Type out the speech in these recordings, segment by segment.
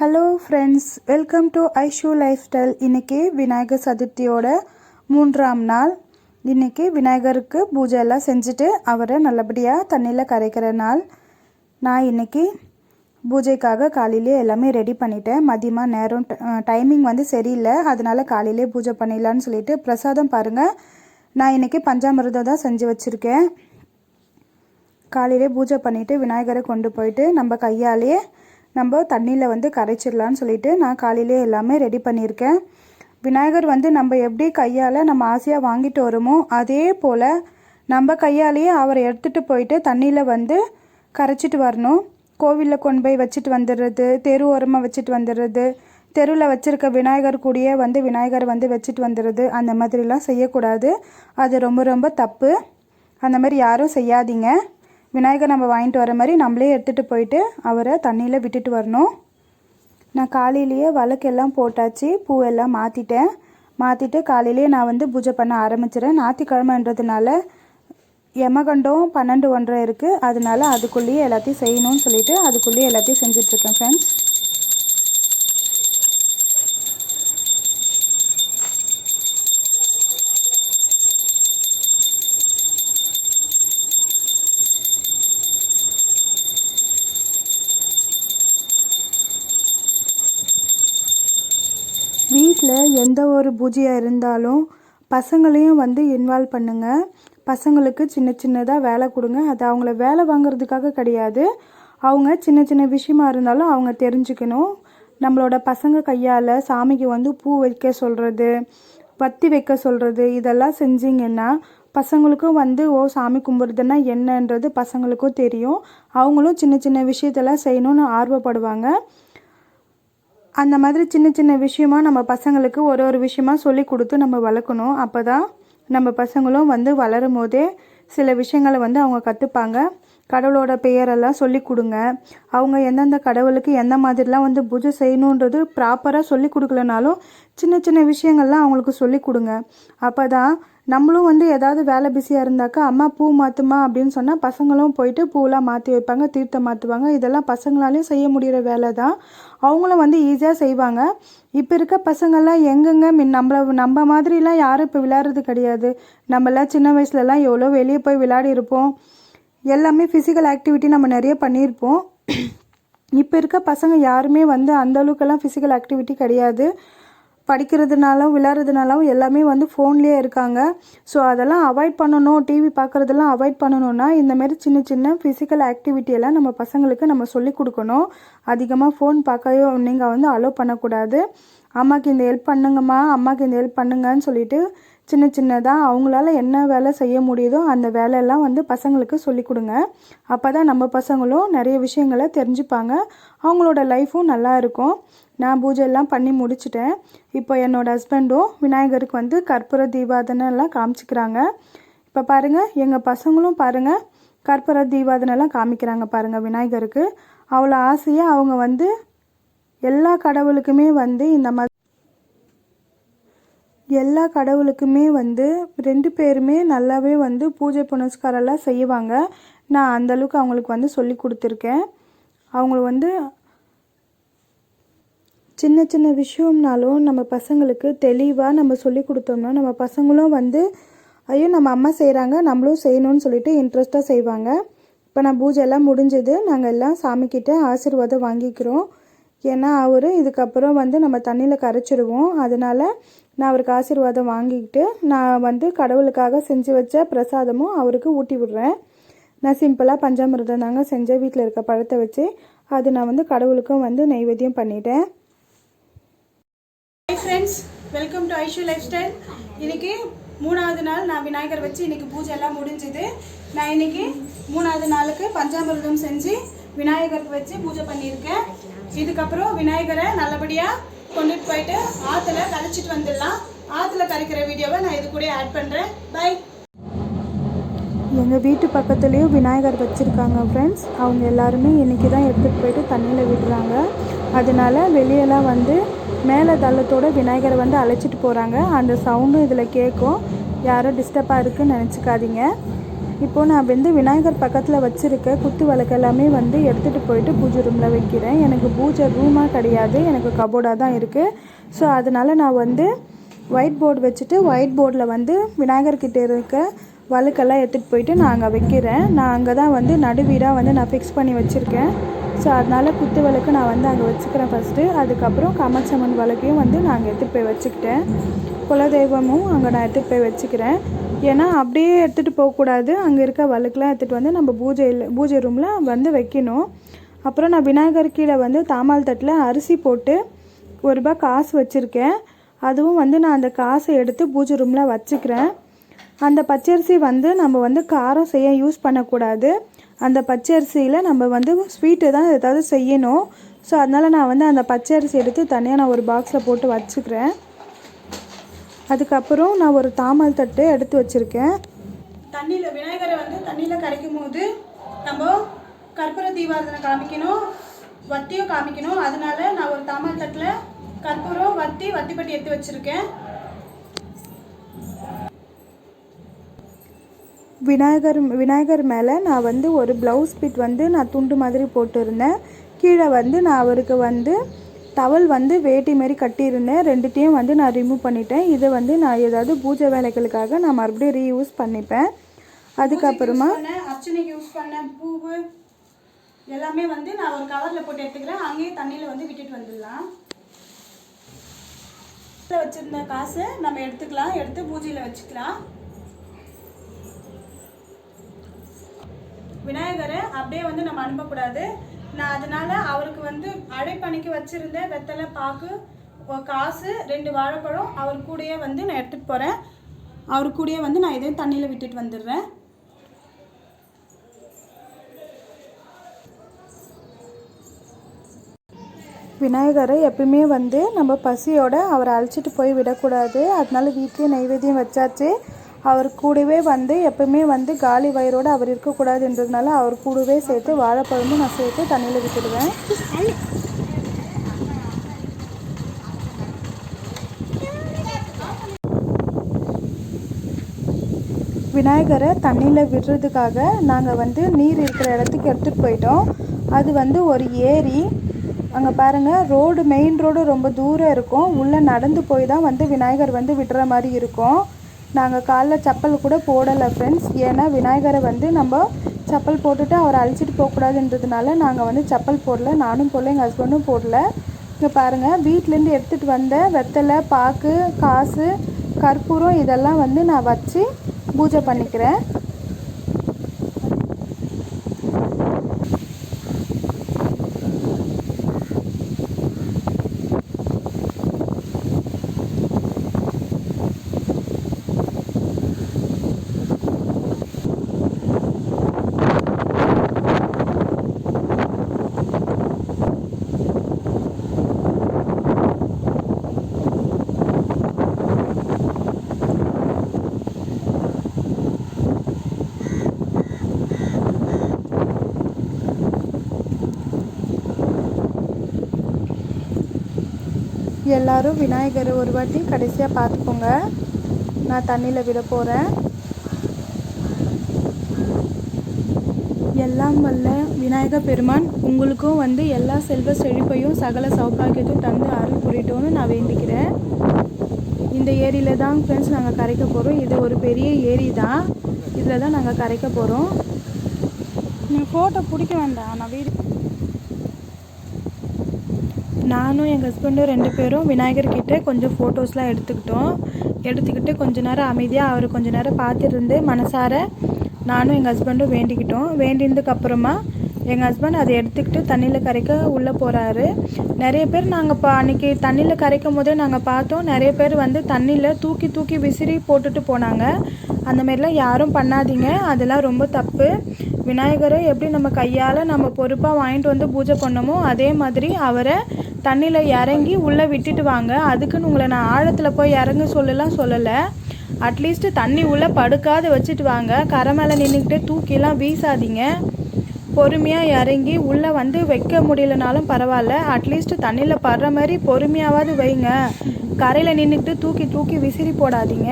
Hello friends welcome to Aishu life style இன்றைக்கி விநாயகர் சதுர்த்தியோட மூன்றாம் நாள். இன்றைக்கி விநாயகருக்கு பூஜை எல்லாம் செஞ்சுட்டு அவரை நல்லபடியாக தண்ணியில் கரைக்கிற நாள். நான் இன்றைக்கி பூஜைக்காக காலையிலே எல்லாமே ரெடி பண்ணிட்டேன். மதியமாக நேரம் டைமிங் வந்து சரியில்லை. அதனால் காலையிலே பூஜை பண்ணிடலான்னு சொல்லிட்டு பிரசாதம் பாருங்கள் நான் இன்றைக்கி பஞ்சாமிரதம் தான் செஞ்சு வச்சுருக்கேன். காலையிலே பூஜை பண்ணிவிட்டு விநாயகரை கொண்டு போயிட்டு நம்ம கையாலேயே நம்ம தண்ணியில் வந்து கரைச்சிடலான்னு சொல்லிட்டு நான் காலையிலே எல்லாமே ரெடி பண்ணியிருக்கேன். விநாயகர் வந்து நம்ம எப்படி கையால் நம்ம ஆசையாக வாங்கிட்டு வரோமோ அதே போல் நம்ம கையாலேயே அவரை எடுத்துகிட்டு போயிட்டு தண்ணியில் வந்து கரைச்சிட்டு வரணும். கோவிலில் கொண்டு போய் வச்சுட்டு வந்துடுறது தெரு ஓரமாக வச்சுட்டு வந்துடுறது தெருவில் வச்சுருக்க விநாயகர் கூடயே வந்து விநாயகர் வந்து வச்சுட்டு வந்துடுறது அந்த மாதிரிலாம் செய்யக்கூடாது. அது ரொம்ப ரொம்ப தப்பு. அந்த மாதிரி யாரும் செய்யாதீங்க. விநாயகர் நம்ம வாங்கிட்டு வர மாதிரி நம்மளே எடுத்துகிட்டு போயிட்டு அவரை தண்ணியில் விட்டுட்டு வரணும். நான் காலையிலேயே வழக்கெல்லாம் போட்டாச்சு பூவெல்லாம் மாற்றிட்டேன் மாற்றிட்டு காலையிலேயே நான் வந்து பூஜை பண்ண ஆரம்பிச்சிடேன் ஞாயிற்றுக்கிழமைன்றதுனால எமகண்டம் பன்னெண்டு ஒன்றரை இருக்குது அதனால அதுக்குள்ளேயே எல்லாத்தையும் செய்யணும்னு சொல்லிட்டு அதுக்குள்ளேயே எல்லாத்தையும் செஞ்சிட்ருக்கேன் ஃப்ரெண்ட்ஸ் வீட்டில் எந்த ஒரு பூஜையாக இருந்தாலும் பசங்களையும் வந்து இன்வால்வ் பண்ணுங்கள் பசங்களுக்கு சின்ன சின்னதாக வேலை கொடுங்க. அது அவங்கள வேலை வாங்குறதுக்காக கிடையாது. அவங்க சின்ன சின்ன விஷயமா இருந்தாலும் அவங்க தெரிஞ்சுக்கணும். நம்மளோட பசங்க கையால் சாமிக்கு வந்து பூ வைக்க சொல்கிறது பத்தி வைக்க சொல்கிறது இதெல்லாம் செஞ்சிங்கன்னா பசங்களுக்கும் வந்து ஓ சாமி கும்பிட்றதுன்னா என்னன்றது பசங்களுக்கும் தெரியும். அவங்களும் சின்ன சின்ன விஷயத்தெல்லாம் செய்யணும்னு ஆர்வப்படுவாங்க. அந்த மாதிரி சின்ன சின்ன விஷயமா நம்ம பசங்களுக்கு ஒரு ஒரு விஷயமா சொல்லி கொடுத்து நம்ம வளர்க்கணும். அப்போ தான் நம்ம பசங்களும் வந்து வளரும் போதே சில விஷயங்களை வந்து அவங்க கற்றுப்பாங்க கடவுளோட பெயரெல்லாம் சொல்லி கொடுங்க. அவங்க எந்தெந்த கடவுளுக்கு எந்த மாதிரிலாம் வந்து பூஜை செய்யணுன்றது ப்ராப்பராக சொல்லி கொடுக்கலனாலும் சின்ன சின்ன விஷயங்கள்லாம் அவங்களுக்கு சொல்லி கொடுங்க. அப்போ தான் நம்மளும் வந்து ஏதாவது வேலை பிஸியாக இருந்தாக்கா அம்மா பூ மாற்றுமா அப்படின்னு சொன்னால் பசங்களும் போயிட்டு பூலாம் மாற்றி வைப்பாங்க தீர்த்தம் மாற்றுவாங்க இதெல்லாம் பசங்களாலேயும் செய்ய முடிகிற வேலை தான் அவங்களும் வந்து ஈஸியாக செய்வாங்க. இப்போ இருக்க பசங்கள்லாம் எங்கெங்க மின் நம்மள நம்ம மாதிரிலாம் யாரும் இப்போ விளையாடுறது கிடையாது. நம்மளாம் சின்ன வயசுலலாம் எவ்வளோ வெளியே போய் விளையாடி இருப்போம். எல்லாமே ஃபிசிக்கல் ஆக்டிவிட்டி நம்ம நிறைய பண்ணியிருப்போம். இப்போ இருக்க பசங்க யாருமே வந்து அந்தளவுக்கெல்லாம் ஃபிசிக்கல் ஆக்டிவிட்டி கிடையாது. படிக்கிறதுனாலும் விளாட்றதுனாலும் எல்லாமே வந்து ஃபோன்லேயே இருக்காங்க. ஸோ அதெல்லாம் அவாய்ட் பண்ணணும். டிவி பார்க்குறதெல்லாம் அவாய்ட் பண்ணணும்னா இந்தமாரி சின்ன சின்ன ஃபிசிக்கல் ஆக்டிவிட்டியெல்லாம் நம்ம பசங்களுக்கு நம்ம சொல்லி கொடுக்கணும். அதிகமாக ஃபோன் பார்க்கவே நீங்கள் வந்து அலோவ் பண்ணக்கூடாது. அம்மாவுக்கு இந்த ஹெல்ப் பண்ணுங்கம்மா அம்மாவுக்கு இந்த ஹெல்ப் பண்ணுங்கன்னு சொல்லிட்டு சின்ன சின்னதாக அவங்களால என்ன வேலை செய்ய முடியுதோ அந்த வேலையெல்லாம் வந்து பசங்களுக்கு சொல்லி கொடுங்க. அப்போ தான் நம்ம பசங்களும் நிறைய விஷயங்களை தெரிஞ்சுப்பாங்க. அவங்களோட லைஃப்பும் நல்லா இருக்கும். நான் பூஜை எல்லாம் பண்ணி முடிச்சிட்டேன். இப்போ என்னோடய ஹஸ்பண்டும் விநாயகருக்கு வந்து கற்பூர தீபாதனெல்லாம் காமிச்சிக்கிறாங்க. இப்போ பாருங்கள் எங்கள் பசங்களும் பாருங்கள் கற்பூர தீபாதனைலாம் காமிக்கிறாங்க பாருங்கள் விநாயகருக்கு. அவ்வளோ ஆசையாக அவங்க வந்து எல்லா கடவுளுக்குமே வந்து இந்த மாதிரி எல்லா கடவுளுக்குமே வந்து ரெண்டு பேருமே நல்லாவே வந்து பூஜை புனஸ்காரெல்லாம் செய்வாங்க. நான் அந்தளவுக்கு அவங்களுக்கு வந்து சொல்லி கொடுத்துருக்கேன். அவங்க வந்து சின்ன சின்ன விஷயம்னாலும் நம்ம பசங்களுக்கு தெளிவாக நம்ம சொல்லி கொடுத்தோம்னா நம்ம பசங்களும் வந்து ஐயோ நம்ம அம்மா செய்கிறாங்க நம்மளும் செய்யணும்னு சொல்லிட்டு இன்ட்ரெஸ்ட்டாக செய்வாங்க. இப்போ நான் பூஜையெல்லாம் முடிஞ்சது நாங்கள் எல்லாம் சாமிக்கிட்ட ஆசீர்வாதம் வாங்கிக்கிறோம். ஏன்னா அவர் இதுக்கப்புறம் வந்து நம்ம தண்ணியில் கரைச்சிடுவோம் அதனால் நான் அவருக்கு ஆசீர்வாதம் வாங்கிக்கிட்டு நான் வந்து கடவுளுக்காக செஞ்சு வச்ச பிரசாதமும் அவருக்கு ஊட்டி விடுறேன். நான் சிம்பிளாக பஞ்சாமிரதம் தாங்க செஞ்சேன். வீட்டில் இருக்க பழத்தை வச்சு அது நான் வந்து கடவுளுக்கும் வந்து நைவேத்தியம் பண்ணிட்டேன். Hi friends welcome to Aishu life style இன்னைக்கு மூணாவது நாள் நான் விநாயகர் வச்சு இன்னைக்கு பூஜை எல்லாம் முடிஞ்சுது. நான் இன்னைக்கு மூணாவது நாளுக்கு பஞ்சாமிர்தம் செஞ்சு விநாயகருக்கு வச்சு பூஜை பண்ணியிருக்கேன். இதுக்கப்புறம் விநாயகரை நல்லபடியாக கொண்டுட்டு போயிட்டு ஆற்றுல கரைச்சிட்டு வந்துடலாம். ஆற்றுல கரைக்கிற வீடியோவை நான் இது கூட ஆட் பண்ணுறேன் பை எங்கள் வீட்டு பக்கத்துலேயும் விநாயகர் வச்சுருக்காங்க ஃப்ரெண்ட்ஸ் அவங்க எல்லாருமே இன்றைக்கி தான் எடுத்துகிட்டு போயிட்டு தண்ணியில் விடுறாங்க. அதனால வெளியெல்லாம் வந்து மேலே தள்ளத்தோட விநாயகரை வந்து அழைச்சிட்டு போகிறாங்க அந்த சவுண்டும் இதில் கேட்கும். யாரும் டிஸ்டர்பாக இருக்குன்னு நினச்சிக்காதீங்க. இப்போது நான் வந்து விநாயகர் பக்கத்தில் வச்சுருக்க குத்து விளக்கு எல்லாமே வந்து எடுத்துகிட்டு போயிட்டு பூஜை ரூமில் வைக்கிறேன். எனக்கு பூஜை ரூமாக கிடையாது. எனக்கு கபோர்டாக தான் இருக்குது ஸோ அதனால் நான் வந்து ஒயிட் போர்டு வச்சுட்டு ஒயிட் போர்டில் வந்து விநாயகர்கிட்ட இருக்க வழுக்கெல்லாம் எடுத்துகிட்டு போயிட்டு நான் அங்கே வைக்கிறேன். நான் அங்கே தான் வந்து நடுவீடாக வந்து நான் ஃபிக்ஸ் பண்ணி வச்சுருக்கேன். ஸோ அதனால் குத்து விளக்கு நான் வந்து அங்கே வச்சுக்கிறேன் ஃபஸ்ட்டு அதுக்கப்புறம் கமச்சம்மன் விளக்கையும் வந்து நான் அங்கே எடுத்துகிட்டு போய் வச்சுக்கிட்டேன். குலதெய்வமும் அங்கே நான் எடுத்துகிட்டு போய் வச்சுக்கிறேன். ஏன்னா அப்படியே எடுத்துகிட்டு போகக்கூடாது. அங்கே இருக்க வழுக்கெலாம் எடுத்துகிட்டு வந்து நம்ம பூஜையில் பூஜை ரூமில் வந்து வைக்கணும். அப்புறம் நான் விநாயகர் கீழே வந்து தாமால் தட்டில் அரிசி போட்டு ஒரு ரூபாய் காசு வச்சுருக்கேன். அதுவும் வந்து நான் அந்த காசை எடுத்து பூஜை ரூமில் வச்சுக்கிறேன். அந்த பச்சரிசி வந்து நம்ம வந்து காரம் செய்ய யூஸ் பண்ணக்கூடாது. அந்த பச்சரிசியில் நம்ம வந்து ஸ்வீட்டு தான் ஏதாவது செய்யணும். ஸோ அதனால் நான் வந்து அந்த பச்சரிசி எடுத்து தனியாக நான் ஒரு பாக்ஸில் போட்டு வச்சுக்கிறேன். அதுக்கப்புறம் நான் ஒரு தாமல் தட்டு எடுத்து வச்சுருக்கேன். தண்ணியில் விநாயகரை வந்து தண்ணியில் கரைக்கும் போது நம்ம கற்பூர தீபாரதனை காமிக்கணும் வத்தியும் காமிக்கணும். அதனால நான் ஒரு தாமல் தட்டில் கற்பூரம் வத்தி வத்திப்பட்டி எடுத்து வச்சுருக்கேன். விநாயகர் விநாயகர் மேலே நான் வந்து ஒரு ப்ளவுஸ் பிட் வந்து நான் துண்டு மாதிரி போட்டிருந்தேன். கீழே வந்து நான் அவருக்கு வந்து டவல் வந்து வேட்டி மாரி கட்டியிருந்தேன். ரெண்டுத்தையும் வந்து நான் ரிமூவ் பண்ணிட்டேன். இதை வந்து நான் ஏதாவது பூஜை வேலைகளுக்காக நான் மறுபடியும் ரீயூஸ் பண்ணிப்பேன். அதுக்கப்புறமா அர்ச்சனைக்கு யூஸ் பண்ண பூவு எல்லாமே வந்து நான் ஒரு கவரில் போட்டு எடுத்துக்கிறேன். அங்கேயே தண்ணியில் வந்து விட்டுட்டு வந்துடலாம். வச்சுருந்த காசு நம்ம எடுத்துக்கலாம். எடுத்து பூஜையில் வச்சுக்கலாம். விநாயகரை அப்படியே வந்து நம்ம அனுப்பக்கூடாது. நான் அதனால அவருக்கு வந்து அடைப்பணிக்கு வச்சிருந்த வெத்தலை பாக்கு காசு ரெண்டு வாழைப்பழம் அவர் கூடயே வந்து நான் எடுத்துகிட்டு போகிறேன் அவர் கூடயே வந்து நான் இதையும் தண்ணியில் விட்டுட்டு வந்துடுறேன். விநாயகரை எப்பயுமே வந்து நம்ம பசியோட அவரை அழைச்சிட்டு போய் விடக்கூடாது. அதனால வீட்லேயே நைவேத்தியம் வச்சாச்சு. அவர் கூடவே வந்து எப்பவுமே வந்து காலி வயிறோடு அவர் இருக்கக்கூடாதுன்றதுனால அவர் கூடவே சேர்த்து வாழைப்பழமும் நான் சேர்த்து தண்ணியில் விட்டுடுவேன். விநாயகரை தண்ணியில் விடுறதுக்காக நாங்கள் வந்து நீர் இருக்கிற இடத்துக்கு எடுத்துகிட்டு போயிட்டோம். அது வந்து ஒரு ஏரி. அங்கே பாருங்கள் ரோடு மெயின் ரோடு ரொம்ப தூரம் இருக்கும். உள்ளே நடந்து போய் தான் வந்து விநாயகர் வந்து விடுற மாதிரி இருக்கும். நாங்கள் காலைல செப்பல் கூட போடலை ஃப்ரெண்ட்ஸ் ஏன்னா விநாயகரை வந்து நம்ம செப்பல் போட்டுட்டு அவரை அழிச்சிட்டு போகக்கூடாதுன்றதுனால நாங்கள் வந்து செப்பல் போடல. நானும் போடல எங்கள் ஹஸ்பண்டும் போடல. இங்கே பாருங்கள் வீட்டிலேருந்து எடுத்துகிட்டு வந்த வெத்தலை பாக்கு காசு கற்பூரம் இதெல்லாம் வந்து நான் வச்சு பூஜை பண்ணிக்கிறேன். எல்லாரும் விநாயகரை ஒரு வாட்டி கடைசியாக பார்த்துக்கோங்க. நான் தண்ணியில் விட போகிறேன் எல்லாம் வல்ல விநாயக பெருமான் உங்களுக்கும் வந்து எல்லா செல்வ செழிப்பையும் சகல சௌபாகியத்தையும் தந்து அருள் புரியட்டும்னு நான் வேண்டிக்கிறேன். இந்த ஏரியில் தான் ஃப்ரெண்ட்ஸ் நாங்கள் கரைக்க போகிறோம் இது ஒரு பெரிய ஏரி தான். இதில் தான் நாங்கள் கரைக்க போகிறோம் நீங்கள் ஃபோட்டோ பிடிக்க வேண்டாம். நான் வீடு நானும் எங்கள் ஹஸ்பண்டும் ரெண்டு பேரும் விநாயகர்கிட்ட கொஞ்சம் ஃபோட்டோஸ்லாம் எடுத்துக்கிட்டோம். எடுத்துக்கிட்டு கொஞ்ச நேரம் அமைதியாக அவர் கொஞ்ச நேரம் பார்த்துருந்து மனசார நானும் எங்கள் ஹஸ்பண்டும் வேண்டிக்கிட்டோம். வேண்டினதுக்கப்புறமா எங்கள் ஹஸ்பண்ட் அதை எடுத்துக்கிட்டு தண்ணியில் கரைக்க உள்ளே போகிறாரு நிறைய பேர் நாங்கள் இப்போ அன்றைக்கி தண்ணியில் கரைக்கும் போதே நாங்கள் பார்த்தோம். நிறைய பேர் வந்து தண்ணியில் தூக்கி தூக்கி விசிறி போட்டுட்டு போனாங்க. அந்த மாதிரிலாம் யாரும் பண்ணாதீங்க. அதெல்லாம் ரொம்ப தப்பு. விநாயகரை எப்படி நம்ம கையால் நம்ம பொறுப்பாக வாங்கிட்டு வந்து பூஜை பண்ணோமோ அதே மாதிரி அவரை தண்ணியில் இறங்கி உள்ளே விட்டுட்டு வாங்க. அதுக்குன்னு உங்களை நான் ஆழத்தில் போய் இறங்க சொல்லலாம் சொல்லலை. அட்லீஸ்ட்டு தண்ணி உள்ளே படுக்காத வச்சுட்டு வாங்க. கரை மேலே நின்றுக்கிட்டே தூக்கிலாம் வீசாதீங்க. பொறுமையாக இறங்கி உள்ளே வந்து வைக்க முடியலனாலும் பரவாயில்ல. அட்லீஸ்ட் தண்ணியில் படுற மாதிரி பொறுமையாவது வைங்க. கரையில் நின்றுக்கிட்டு தூக்கி தூக்கி விசிறி போடாதீங்க.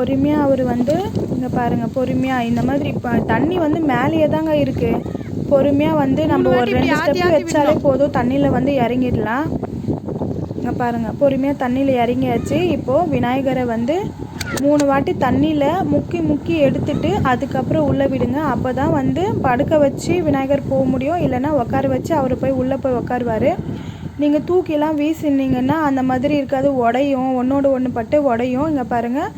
பொறுமையாக அவர் வந்து இங்கே பாருங்கள் பொறுமையாக இந்த மாதிரி இப்போ தண்ணி வந்து மேலேயே தாங்க இருக்குது பொறுமையாக வந்து நம்ம ஒரு ரெண்டு ஸ்டெப் வச்சாலே போதும் தண்ணியில் வந்து இறங்கிடலாம். இங்கே பாருங்கள் பொறுமையாக தண்ணியில் இறங்கியாச்சு. இப்போது விநாயகரை வந்து மூணு வாட்டி தண்ணியில் முக்கி முக்கி எடுத்துட்டு அதுக்கப்புறம் உள்ளே விடுங்க. அப்போ தான் வந்து படுக்க வச்சு விநாயகர் போக முடியும். இல்லைன்னா உட்கார வச்சு அவர் போய் உள்ளே போய் உட்காருவார் நீங்கள் தூக்கிலாம் வீசினீங்கன்னா அந்த மாதிரி இருக்காது. உடையும் ஒன்றோடு ஒன்று பட்டு உடையும். இங்கே பாருங்கள்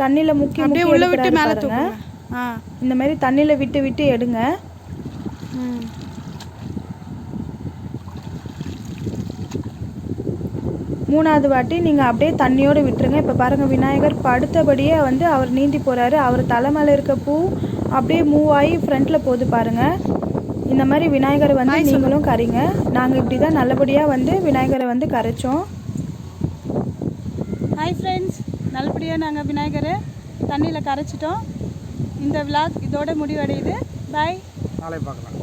தண்ணியில் முக்கி அப்படியே உள்ள விட்டு மேலே. தூக்குங்க. இந்த மாதிரி தண்ணியில் விட்டு விட்டு எடுங்க. மூணாவது வாட்டி நீங்கள் அப்படியே தண்ணியோடு விட்டுருங்க. இப்போ பாருங்கள் விநாயகர் படுத்தபடியே வந்து அவர் நீந்தி போகிறாரு அவர் தலை மேலே இருக்க பூ அப்படியே மூவ் ஆகி ஃப்ரண்ட்டில் போகுது பாருங்கள் இந்த மாதிரி விநாயகரை வந்து நீங்களும் கரைங்க. நாங்கள் இப்படி தான் நல்லபடியாக வந்து விநாயகரை வந்து கரைச்சோம் ஹாய் ஃப்ரெண்ட்ஸ் நல்லபடியாக நாங்கள் விநாயகரை தண்ணியில் கரைச்சிட்டோம். இந்த விழா இதோட முடிவடையுது. பாய் நாளை பார்க்கலாம்.